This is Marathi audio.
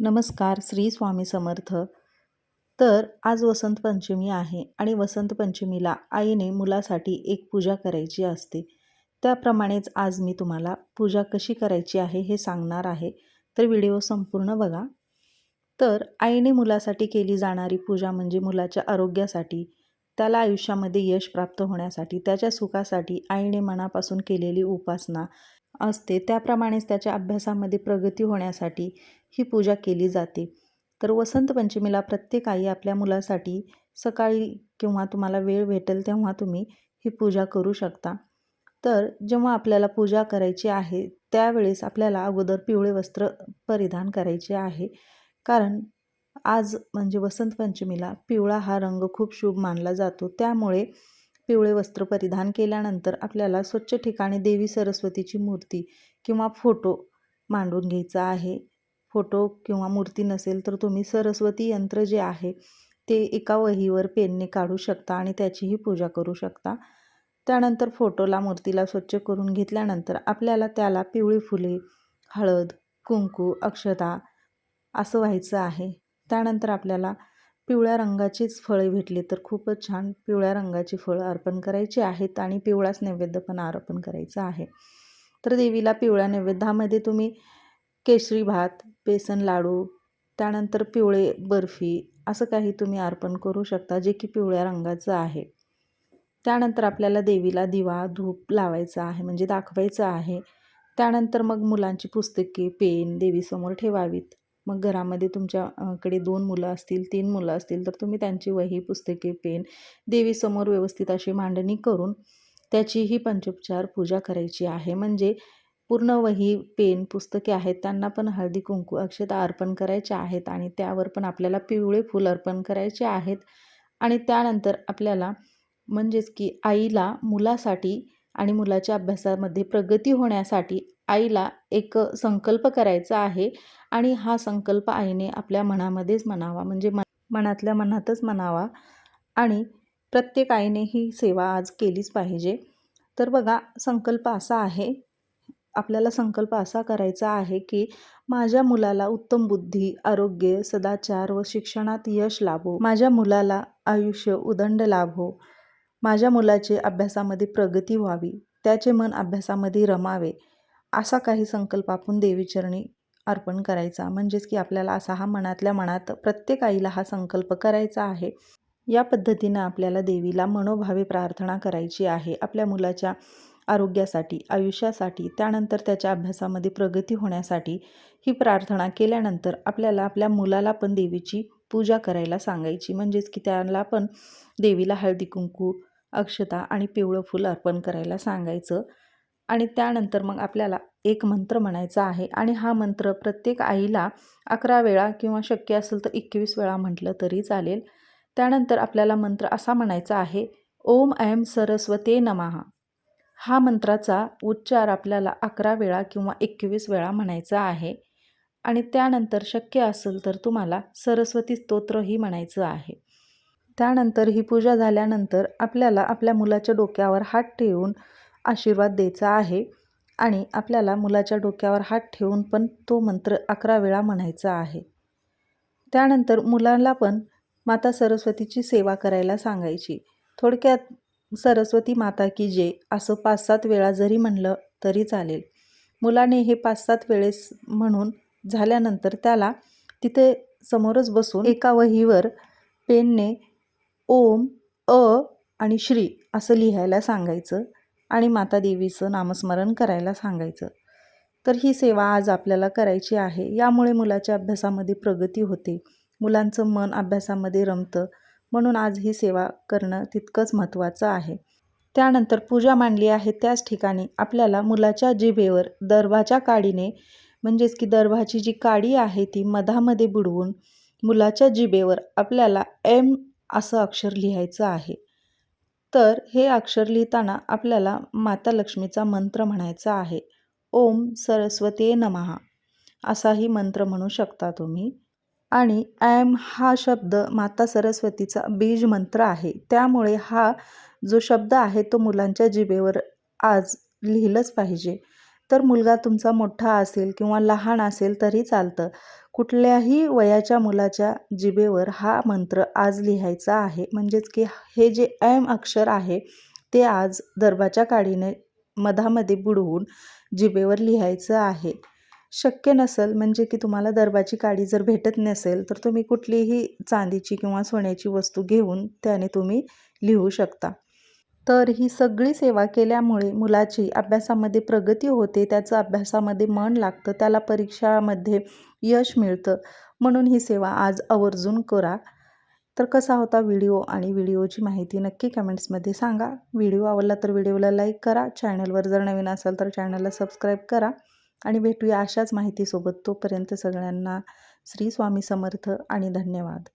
नमस्कार श्री स्वामी समर्थ. तर आज वसंत पंचमी आहे आणि वसंत पंचमीला आईने मुलासाठी एक पूजा करायची असते. त्याप्रमाणेच आज मी तुम्हाला पूजा कशी करायची आहे हे सांगणार आहे. तर व्हिडिओ संपूर्ण बघा. तर आईने मुलासाठी केली जाणारी पूजा म्हणजे मुलाच्या आरोग्यासाठी त्याला आयुष्यामध्ये यश प्राप्त होण्यासाठी त्याच्या सुखासाठी आईने मनापासून केलेली उपासना असते त्याप्रमाणेच त्याच्या अभ्यासामध्ये प्रगती होण्यासाठी ही पूजा केली जाते. तर वसंत पंचमीला प्रत्येक आई आपल्या मुलासाठी सकाळी किंवा तुम्हाला वेळ भेटेल तेव्हा तुम्ही ही पूजा करू शकता. तर जेव्हा आपल्याला पूजा करायची आहे त्यावेळेस आपल्याला अगोदर पिवळे वस्त्र परिधान करायचे आहे. कारण आज म्हणजे वसंत पंचमीला पिवळा हा रंग खूप शुभ मानला जातो. त्यामुळे पिवळे वस्त्र परिधान केल्यानंतर आपल्याला स्वच्छ ठिकाणी देवी सरस्वतीची मूर्ती किंवा फोटो मांडून घ्यायचा आहे. फोटो किंवा मूर्ती नसेल तर तुम्ही सरस्वती यंत्र जे आहे ते एका वहीवर पेनने काढू शकता आणि त्याचीही पूजा करू शकता. त्यानंतर फोटोला मूर्तीला स्वच्छ करून घेतल्यानंतर आपल्याला त्याला पिवळी फुले हळद कुंकू अक्षता असं व्हायचं आहे. त्यानंतर आपल्याला पिवळ्या रंगाचीच फळे भेटली तर खूपच छान पिवळ्या रंगाची फळं अर्पण करायची आहेत आणि पिवळाच नैवेद्य पण अर्पण करायचा आहे. तर देवीला पिवळ्या नैवेद्यामध्ये तुम्ही केशरी भात बेसन लाडू त्यानंतर पिवळे बर्फी असं काही तुम्ही अर्पण करू शकता जे की पिवळ्या रंगाचं आहे. त्यानंतर आपल्याला देवीला दिवा धूप लावायचा आहे म्हणजे दाखवायचं आहे. त्यानंतर मग मुलांची पुस्तके पेन देवीसमोर ठेवावीत. मग घरामध्ये तुमच्याकडे दोन मुलं असतील तीन मुलं असतील तर तुम्ही त्यांची वही पुस्तके पेन देवीसमोर व्यवस्थित अशी मांडणी करून त्याचीही पंचोपचार पूजा करायची आहे. म्हणजे पूर्ण वही पेन पुस्तके आहेत त्यांना पण हळदी कुंकू अक्षता अर्पण करायचे आहेत आणि त्यावर पण आपल्याला पिवळे फूल अर्पण करायचे आहेत. आणि त्यानंतर आपल्याला म्हणजेच की आईला मुलासाठी आणि मुलाच्या अभ्यासामध्ये प्रगती होण्यासाठी आईला एक संकल्प करायचा आहे आणि हा संकल्प आईने आपल्या मनामध्येच म्हणावा. म्हणजे मन मनातल्या मनातच म्हणावा आणि प्रत्येक आईने ही सेवा आज केलीच पाहिजे. तर बघा संकल्प असा आहे आपल्याला संकल्प असा करायचा आहे की माझ्या मुलाला उत्तम बुद्धी आरोग्य सदाचार व शिक्षणात यश लाभो. माझ्या मुलाला आयुष्य उदंड लाभो. माझ्या मुलाचे अभ्यासामध्ये प्रगती व्हावी त्याचे मन अभ्यासामध्ये रमावे असा काही संकल्प आपण देवीचरणी अर्पण करायचा. म्हणजेच की आपल्याला असा हा मनातल्या मनात प्रत्येक आईला हा संकल्प करायचा आहे. या पद्धतीनं आपल्याला देवीला मनोभावे प्रार्थना करायची आहे. आपल्या मुलाच्या आरोग्यासाठी आयुष्यासाठी त्यानंतर त्याच्या अभ्यासामध्ये प्रगती होण्यासाठी ही प्रार्थना केल्यानंतर आपल्याला आपल्या मुलाला पण देवीची पूजा करायला सांगायची. म्हणजेच की त्याला पण देवीला हळदी कुंकू अक्षता आणि पिवळं फूल अर्पण करायला सांगायचं. आणि त्यानंतर मग आपल्याला एक मंत्र म्हणायचा आहे आणि हा मंत्र प्रत्येक आईला अकरा वेळा किंवा शक्य असेल तर एकवीस वेळा म्हटलं तरी चालेल. त्यानंतर आपल्याला मंत्र असा म्हणायचा आहे ओम ऐम सरस्वते नमहा हा मंत्राचा उच्चार आपल्याला अकरा वेळा किंवा एकवीस वेळा म्हणायचा आहे. आणि त्यानंतर शक्य असेल तर तुम्हाला सरस्वती स्तोत्रही म्हणायचं आहे. त्यानंतर ही पूजा झाल्यानंतर आपल्याला आपल्या मुलाच्या डोक्यावर हात ठेवून आशीर्वाद द्यायचा आहे आणि आपल्याला मुलाच्या डोक्यावर हात ठेवून पण तो मंत्र अकरा वेळा म्हणायचा आहे. त्यानंतर मुलांना पण माता सरस्वतीची सेवा करायला सांगायची. थोडक्यात सरस्वती माता की जे असं पाच सात वेळा जरी म्हणलं तरी चालेल. मुलाने हे पाच सात वेळेस म्हणून झाल्यानंतर त्याला तिथे समोरच बसून एका वहीवर पेनने ओम अ आणि श्री असं लिहायला सांगायचं आणि माता देवीचं नामस्मरण करायला सांगायचं. तर ही सेवा आज आपल्याला करायची आहे. यामुळे मुलाच्या अभ्यासामध्ये प्रगती होते. मुलांचं मन अभ्यासामध्ये रमतं. म्हणून आज ही सेवा करणं तितकंच महत्त्वाचं आहे. त्यानंतर पूजा मांडली आहे त्याच ठिकाणी. आपल्याला मुलाच्या जिभेवर दर्भाच्या काडीने म्हणजेच की दर्भाची जी काडी आहे ती मधामध्ये बुडवून मुलाच्या जिभेवर आपल्याला एम असं अक्षर लिहायचं आहे. तर हे अक्षर लिहिताना आपल्याला माता लक्ष्मीचा मंत्र म्हणायचा आहे. ओम सरस्वती नमहा असाही मंत्र म्हणू शकता तुम्ही. आणि ॲम हा शब्द माता सरस्वतीचा बीज मंत्र आहे. त्यामुळे हा जो शब्द आहे तो मुलांच्या जिभेवर आज लिहिलंच पाहिजे. तर मुलगा तुमचा मोठा असेल किंवा लहान असेल तरी चालतं. कुठल्याही वयाच्या मुलाच्या जिभेवर हा मंत्र आज लिहायचा आहे. म्हणजेच की हे जे ऐम अक्षर आहे ते आज दर्भाच्या काडीने मधामध्ये बुडवून जिभेवर लिहायचं आहे. शक्य नसेल म्हणजे की तुम्हाला दर्भाची काडी जर भेटत नसेल तर तुम्ही कुठलीही चांदीची किंवा सोन्याची वस्तू घेऊन त्याने तुम्ही लिहू शकता. तर ही सगळी सेवा केल्यामुळे मुलाची अभ्यासामध्ये प्रगती होते त्याचं अभ्यासामध्ये मन लागतं त्याला परीक्षामध्ये यश मिळतं. म्हणून ही सेवा आज आवर्जून करा. तर कसा होता व्हिडिओ आणि व्हिडिओची माहिती नक्की कमेंट्समध्ये सांगा. व्हिडिओ आवडला तर व्हिडिओला लाईक करा. चॅनलवर जर नवीन असाल तर चॅनलला सबस्क्राईब करा. आणि भेटूया अशाच माहितीसोबत. तोपर्यंत सगळ्यांना श्री स्वामी समर्थ आणि धन्यवाद.